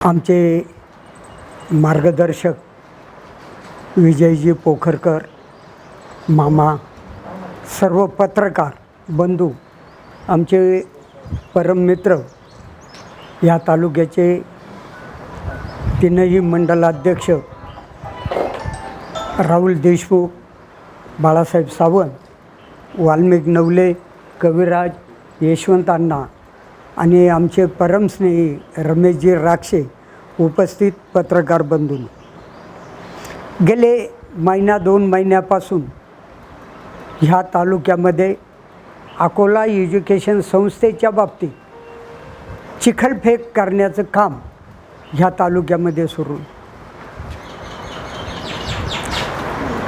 आमचे मार्गदर्शक विजयजी पोखरकर मामा सर्व पत्रकार बंधू आमचे परममित्र या तालुक्याचे तीनही मंडलाध्यक्ष राहुल देशमुख बाळासाहेब सावंत वाल्मिक नवले कविराज यशवंत अण्णा आणि आमचे परमस्नेही रमेशजी राक्षे उपस्थित पत्रकार बंधून. गेले महिना दोन महिन्यापासून ह्या तालुक्यामध्ये अकोला एज्युकेशन संस्थेच्या बाबतीत चिखलफेक करण्याचं काम ह्या तालुक्यामध्ये सुरू.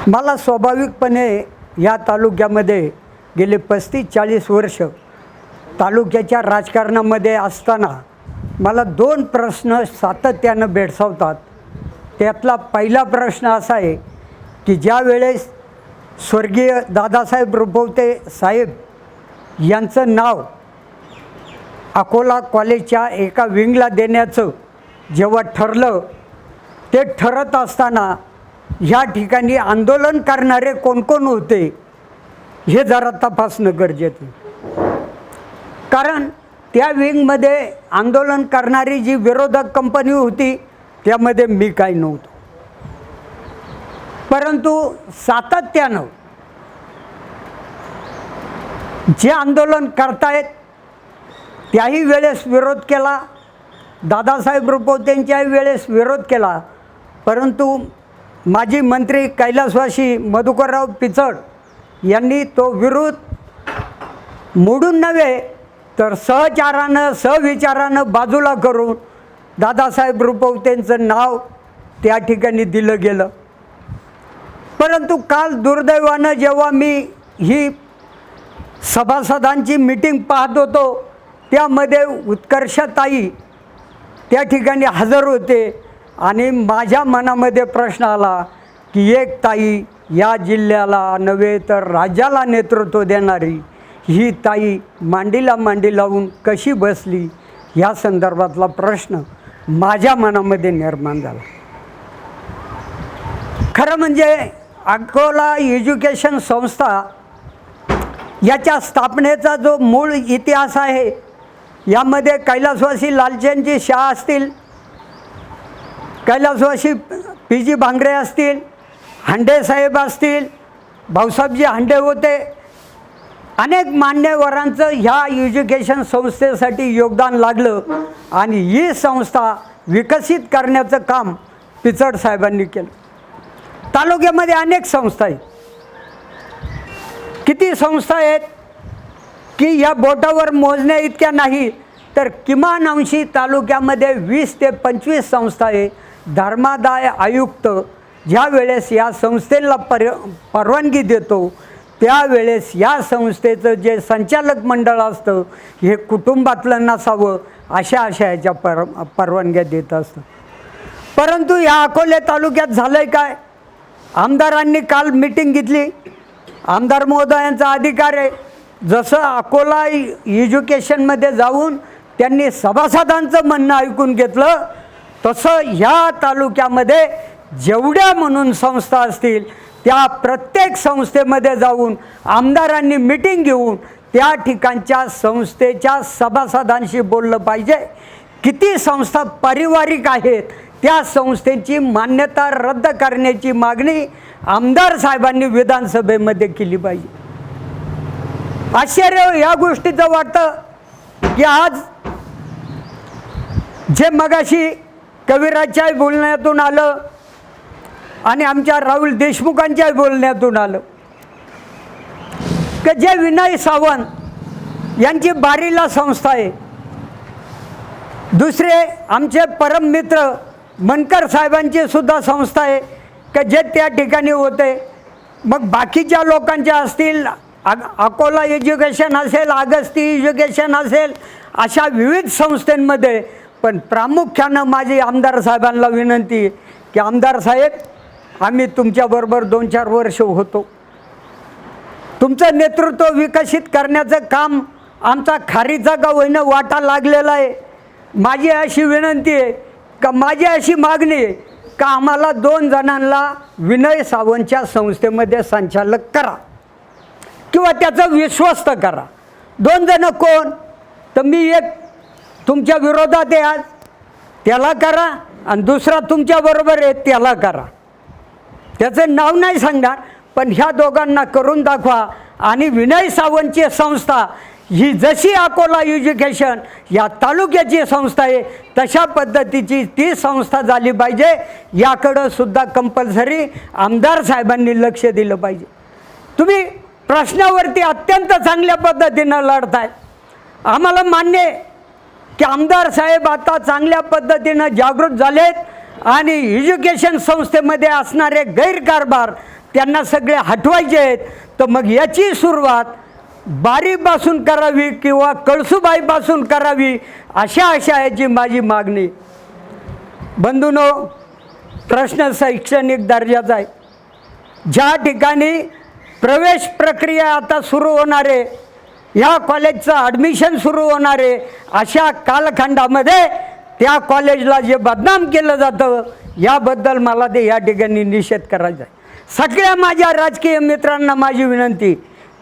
मला स्वाभाविकपणे या तालुक्यामध्ये गेले पस्तीस चाळीस वर्ष तालुक्याच्या राजकारणामध्ये असताना मला दोन प्रश्न सातत्यानं भेडसावतात. त्यातला पहिला प्रश्न असा आहे की ज्या वेळेस स्वर्गीय दादासाहेब रुपवते साहेब यांचं नाव अकोला कॉलेजच्या एका विंगला देण्याचं जेव्हा ठरलं ते ठरत असताना ह्या ठिकाणी आंदोलन करणारे कोण कोण होते हे जरा तपासणं गरजेचं कारण त्या विंगमध्ये आंदोलन करणारी जी विरोधक कंपनी होती त्यामध्ये मी काही नव्हतो. परंतु सातत्यानं जे आंदोलन करतायत त्याही वेळेस विरोध केला. दादासाहेब रुपवतेंच्याही वेळेस विरोध केला. परंतु माजी मंत्री कैलासवासी मधुकरराव पिचड यांनी तो विरोध मोडून नव्हे तर सहचारानं सहविचारानं बाजूला करून दादासाहेब रुपवतेंचं नाव त्या ठिकाणी दिलं गेलं. परंतु काल दुर्दैवानं जेव्हा मी ही सभासदांची मीटिंग पाहत होतो त्यामध्ये उत्कर्षताई त्या ठिकाणी हजर होते आणि माझ्या मनामध्ये प्रश्न आला की एक ताई या जिल्ह्याला नव्हे तर राज्याला नेतृत्व देणारी ही ताई मांडीला मांडी लावून कशी बसली या संदर्भातला प्रश्न माझ्या मनामध्ये निर्माण झाला. खरं म्हणजे अकोला एज्युकेशन संस्था याच्या स्थापनेचा जो मूळ इतिहास आहे यामध्ये कैलासवासी लालचंदजी शाह असतील कैलासवासी पी जी भांगरे असतील हंडे साहेब असतील भाऊसाहेबजी हांडे होते अनेक मान्यवरांचं ह्या एज्युकेशन संस्थेसाठी योगदान लागलं आणि ही संस्था विकसित करण्याचं काम पिचड साहेबांनी केलं. तालुक्यामध्ये अनेक संस्था आहेत. किती संस्था आहेत की या बोटावर मोजण्या इतक्या नाही तर किमान अंशी तालुक्यामध्ये वीस ते पंचवीस संस्था आहे. धर्मादाय आयुक्त ज्या वेळेस या संस्थेला पर परवानगी देतो त्यावेळेस या संस्थेचं जे संचालक मंडळ असतं हे कुटुंबातलं नसावं अशा अशा ह्याच्या पर परवानग्या देत असतं. परंतु या अकोले तालुक्यात झालं आहे काय? आमदारांनी काल मिटिंग घेतली. आमदार महोदयांचा अधिकार आहे. जसं अकोला एज्युकेशनमध्ये जाऊन त्यांनी सभासदांचं म्हणणं ऐकून घेतलं तसं ह्या तालुक्यामध्ये जेवढ्या म्हणून संस्था असतील त्या प्रत्येक संस्थेमध्ये जाऊन आमदारांनी मिटिंग घेऊन त्या ठिकाणच्या संस्थेच्या सभासदांशी बोललं पाहिजे. किती संस्था पारिवारिक आहेत त्या संस्थेची मान्यता रद्द करण्याची मागणी आमदार साहेबांनी विधानसभेमध्ये केली पाहिजे. आश्चर्य या गोष्टीचं वाटतं की आज जे मगाशी कविराजच्या बोलण्यातून आलं आणि आमच्या राहुल देशमुखांच्या बोलण्यातून आलं. की जे विनय सावंत यांची बारीला संस्था आहे. दुसरे आमचे परम मित्र मनकर साहेबांची सुद्धा संस्था आहे की जे त्या ठिकाणी होते. मग बाकीच्या लोकांच्या असतील अग अकोला एज्युकेशन असेल अगस्ती एज्युकेशन असेल अशा विविध संस्थांमध्ये. पण प्रामुख्यानं माझी आमदार साहेबांना विनंती की आमदार साहेब आम्ही तुमच्याबरोबर दोन चार वर्ष होतो. तुमचं नेतृत्व विकसित करण्याचं काम आमचा खारीचा का होईनं वाटा लागलेला आहे. माझी अशी विनंती आहे का माझी अशी मागणी आहे का आम्हाला दोन जणांना विनय सावंतच्या संस्थेमध्ये संचालक करा. किंवा त्याचं विश्वस्त करा. दोन जणं कोण? तर मी एक तुमच्या विरोधात आहे आज. त्याला करा आणि दुसरा तुमच्याबरोबर आहे त्याला करा. याचं नाव नाही सांगणार पण ह्या दोघांना करून दाखवा. आणि विनय सावंतची संस्था ही जशी अकोला एज्युकेशन या तालुक्याची संस्था आहे तशा पद्धतीची ती संस्था झाली पाहिजे. याकडं सुद्धा कंपल्सरी आमदार साहेबांनी लक्ष दिलं पाहिजे. तुम्ही प्रश्नावरती अत्यंत चांगल्या पद्धतीनं लढताय. आम्हाला मान्य आहे की आमदार साहेब आता चांगल्या पद्धतीनं जागृत झालेत. आणि एज्युकेशन संस्थेमध्ये असणारे गैरकारभार त्यांना सगळे हटवायचे आहेत. तर मग याची सुरुवात बारीपासून करावी किंवा कळसुबाईपासून करावी अशा अशा याची माझी मागणी. बंधूनो प्रश्न शैक्षणिक दर्जाचा आहे. ज्या ठिकाणी प्रवेश प्रक्रिया आता सुरू होणार आहे ह्या कॉलेजचं ॲडमिशन सुरू होणार आहे अशा कालखंडामध्ये त्या कॉलेजला जे बदनाम केलं जातं याबद्दल मला ते या ठिकाणी निषेध करायचा आहे. सगळ्या माझ्या राजकीय मित्रांना माझी विनंती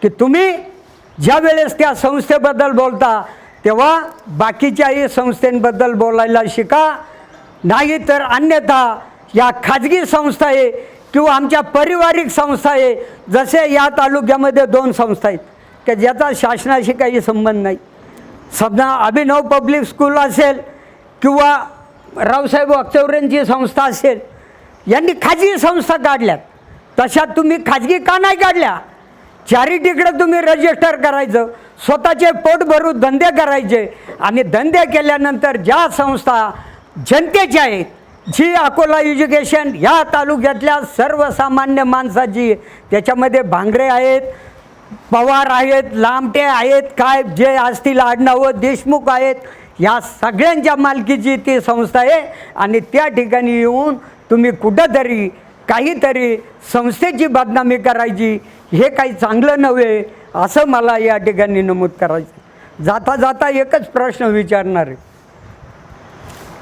की तुम्ही ज्या वेळेस त्या संस्थेबद्दल बोलता तेव्हा बाकीच्याही संस्थेंबद्दल बोलायला शिका. नाही तर अन्यथा या खाजगी संस्था आहे किंवा आमच्या पारिवारिक संस्था आहे जसे या तालुक्यामध्ये दोन संस्था आहेत की ज्याचा शासनाशी काही संबंध नाही. समजा अभिनव पब्लिक स्कूल असेल किंवा रावसाहेब अक्चौरेंची संस्था असेल यांनी खाजगी संस्था काढल्यात. तशा तुम्ही खाजगी का नाही काढल्या? चॅरिटीकडे तुम्ही रजिस्टर करायचं स्वतःचे पोट भरून धंदे करायचे. आणि धंदे केल्यानंतर ज्या संस्था जनतेच्या आहेत जी अकोला एज्युकेशन ह्या तालुक्यातल्या सर्वसामान्य माणसाची त्याच्यामध्ये भांगरे आहेत पवार आहेत लांबटे आहेत काय जे असतील आडनावं देशमुख आहेत या सगळ्यांच्या मालकीची ती संस्था आहे. आणि त्या ठिकाणी येऊन तुम्ही कुठंतरी काहीतरी संस्थेची बदनामी करायची हे काही चांगलं नव्हे असं मला या ठिकाणी नमूद करायचं. जाता जाता एकच प्रश्न विचारणार आहे.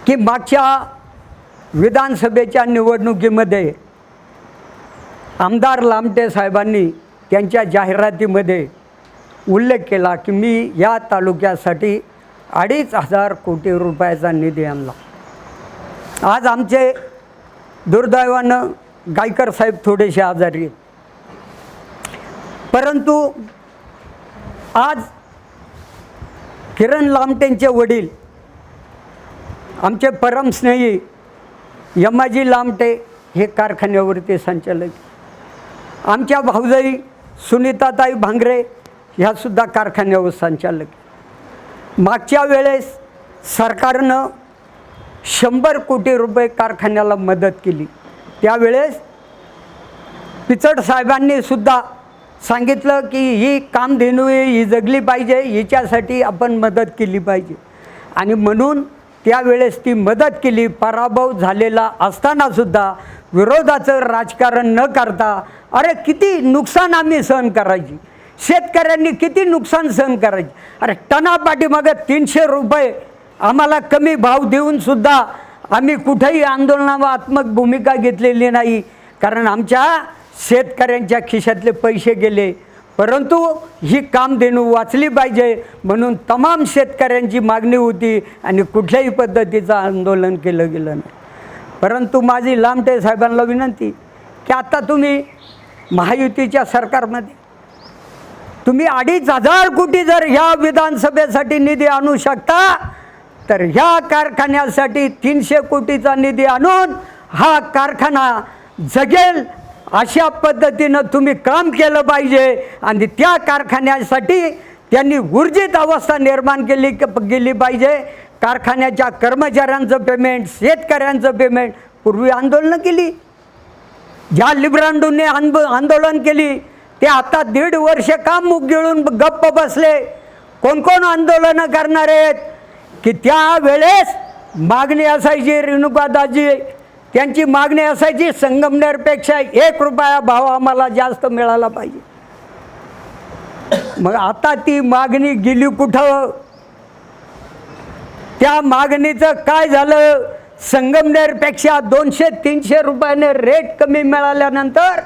की मागच्या विधानसभेच्या निवडणुकीमध्ये आमदार लामटे साहेबांनी त्यांच्या जाहिरातीमध्ये उल्लेख केला की मी या तालुक्यासाठी अडीच हजार कोटी रुपयाचा निधी आणला. आज आमचे दुर्दैवानं गायकर साहेब थोडेसे आजारी आहेत. परंतु आज किरण लामटेंचे वडील आमचे परमस्नेही यमाजी लामटे हे कारखान्यावरती संचालक आमच्या भाऊजाई सुनीताताई भांगरे ह्यासुद्धा कारखान्यावर संचालक मागच्या वेळेस सरकारनं शंभर कोटी रुपये कारखान्याला मदत केली. त्यावेळेस पिचड साहेबांनी सुद्धा सांगितलं की ही कामधेनू ही जगली पाहिजे हिच्यासाठी आपण मदत केली पाहिजे. आणि म्हणून त्यावेळेस ती मदत केली पराभव झालेला असतानासुद्धा विरोधाचं राजकारण न करता अरे किती नुकसान आम्ही सहन करायची. शेतकऱ्यांनी किती नुकसान सहन करायचे? अरे टनापाठीमागं तीनशे रुपये आम्हाला कमी भाव देऊनसुद्धा आम्ही कुठेही आंदोलनात्मक भूमिका घेतलेली नाही. कारण आमच्या शेतकऱ्यांच्या खिशातले पैसे गेले. परंतु ही कामधेनू वाचली पाहिजे म्हणून तमाम शेतकऱ्यांची मागणी होती आणि कुठल्याही पद्धतीचं आंदोलन केलं गेलं नाही. परंतु माझी लामटे साहेबांना विनंती की आता तुम्ही महायुतीच्या सरकारमध्ये तुम्ही अडीच हजार कोटी जर ह्या विधानसभेसाठी निधी आणू शकता तर ह्या कारखान्यासाठी तीनशे कोटीचा निधी आणून हा कारखाना जगेल अशा पद्धतीनं तुम्ही काम केलं पाहिजे. आणि त्या कारखान्यासाठी त्यांनी ऊर्जित अवस्था निर्माण केली गेली पाहिजे. कारखान्याच्या कर्मचाऱ्यांचं पेमेंट शेतकऱ्यांचं पेमेंट पूर्वी आंदोलनं केली. ज्या लिब्रांडूंनी आंदो आंदोलन केली ते आता दीड वर्ष काम मुग गिळून गप्प बसले. कोण कोण आंदोलनं करणार आहेत? की त्यावेळेस मागणी असायची रेणुकादाजी त्यांची मागणी असायची संगमनेरपेक्षा एक रुपया भाव आम्हाला जास्त मिळाला पाहिजे. मग आता ती मागणी गेली कुठं? त्या मागणीचं काय झालं? संगमनेरपेक्षा दोनशे तीनशे रुपयाने रेट कमी मिळाल्यानंतर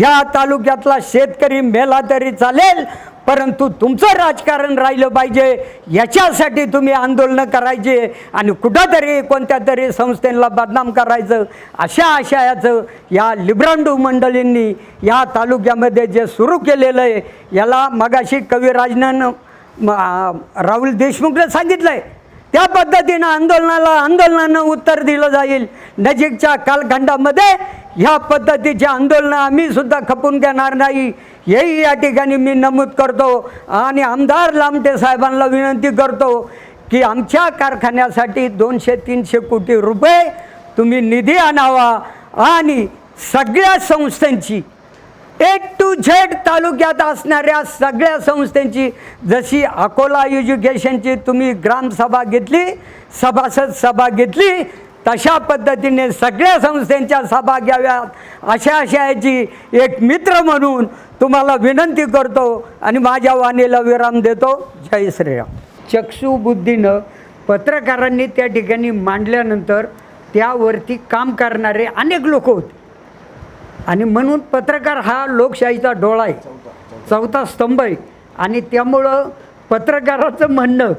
या तालुक्यातला शेतकरी मेला तरी चालेल परंतु तुमचं राजकारण राहिलं पाहिजे. याच्यासाठी तुम्ही आंदोलनं करायचे आणि कुठंतरी कोणत्या तरी संस्थेला बदनाम करायचं. अशा आशयाचं या लिब्रांडू मंडळींनी या तालुक्यामध्ये जे सुरू केलेलं आहे याला मगाशी कविराजनं म- राहुल देशमुखने सांगितलं आहे त्या पद्धतीनं आंदोलनाला आंदोलनानं उत्तर दिलं जाईल. नजीकच्या कालखंडामध्ये ह्या पद्धतीचे आंदोलनं आम्ही सुद्धा खपून घेणार नाही. हेही या ठिकाणी मी नमूद करतो आणि आमदार लामटे साहेबांना विनंती करतो की आमच्या कारखान्यासाठी दोनशे तीनशे कोटी रुपये तुम्ही निधी आणावा आणि सगळ्या संस्थांची ए टू झेड तालुक्यात असणाऱ्या सगळ्या संस्थांची जशी अकोला एज्युकेशनची तुम्ही ग्रामसभा घेतली सभासद सभा घेतली तशा पद्धतीने सगळ्या संस्थांच्या सभा घ्याव्यात. अशा आशयाची एक मित्र म्हणून तुम्हाला विनंती करतो आणि माझ्या वाणीला विराम देतो. जय श्रीराम. चक्षुबुद्धीनं पत्रकारांनी त्या ठिकाणी मांडल्यानंतर त्यावरती काम करणारे अनेक लोक होते. आणि म्हणून पत्रकार हा लोकशाहीचा डोळा आहे. चौथा स्तंभ आहे. आणि त्यामुळं पत्रकाराचं म्हणणं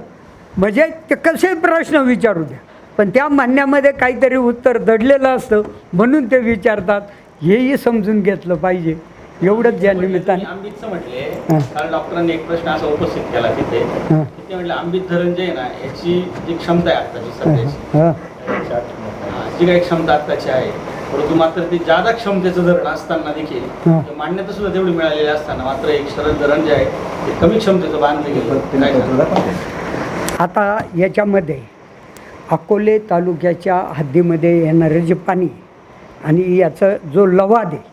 म्हणजे ते कसे प्रश्न विचारू द्या. पण त्या म्हणण्यामध्ये काहीतरी उत्तर दडलेलं असतं म्हणून ते विचारतात. हेही समजून घेतलं पाहिजे. एवढंच या निमित्ताने. आंबीतचं म्हटले. डॉक्टरांनी एक प्रश्न असा उपस्थित केला तिथे. ते म्हटलं आंबीत धरण जे आहे ना याची जी क्षमता आहे आत्ताची सध्याची जी काही क्षमता आत्ताची आहे परंतु मात्र ते जादा क्षमतेचं धरण असताना देखील. ते मान्यता सुद्धा तेवढी मिळालेली असताना मात्र एक शरद धरण जे आहे ते कमी क्षमतेचं बांधलं गेलं? आता याच्यामध्ये अकोले तालुक्याच्या हद्दीमध्ये येणारं जे पाणी आणि याचं जो लवाद आहे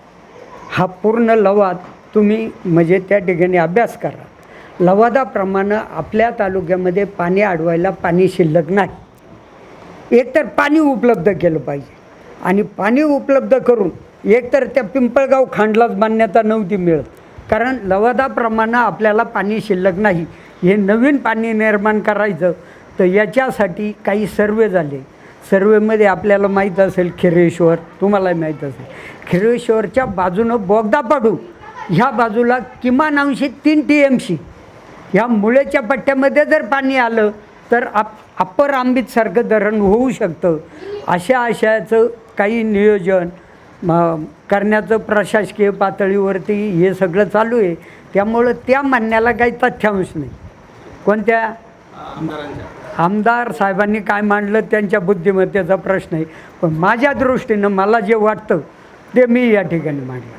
हा पूर्ण लवाद तुम्ही म्हणजे त्या ठिकाणी अभ्यास करा. लवादाप्रमाणे आपल्या तालुक्यामध्ये पाणी अडवायला पाणी शिल्लक नाही. एकतर पाणी उपलब्ध केलं पाहिजे. आणि पाणी उपलब्ध करून एकतर त्या पिंपळगाव खांडलाच मान्यता नव्हती मिळत कारण लवादाप्रमाणे आपल्याला पाणी शिल्लक नाही. हे नवीन पाणी निर्माण करायचं तर याच्यासाठी काही सर्वे झाले. सर्वेमध्ये आपल्याला माहीत असेल खिरेश्वर तुम्हाला माहीत असेल. खिरेश्वरच्या बाजूनं बोगदा पाडून ह्या बाजूला किमान अंशी तीन टी एम सी ह्या मुळेच्या पट्ट्यामध्ये जर पाणी आलं तर आप अप्पर आंबीतसारखं धरण होऊ शकतं. अशा आशयाचं काही नियोजन म- करण्याचं प्रशासकीय पातळीवरती हे सगळं चालू आहे. त्यामुळं त्या म्हणण्याला काही तथ्यांश नाही. कोणत्या? आमदार साहेबांनी काय मांडलं त्यांच्या बुद्धिमत्तेचा प्रश्न आहे. पण माझ्या दृष्टीनं मला जे वाटतं ते मी या ठिकाणी मांडलं.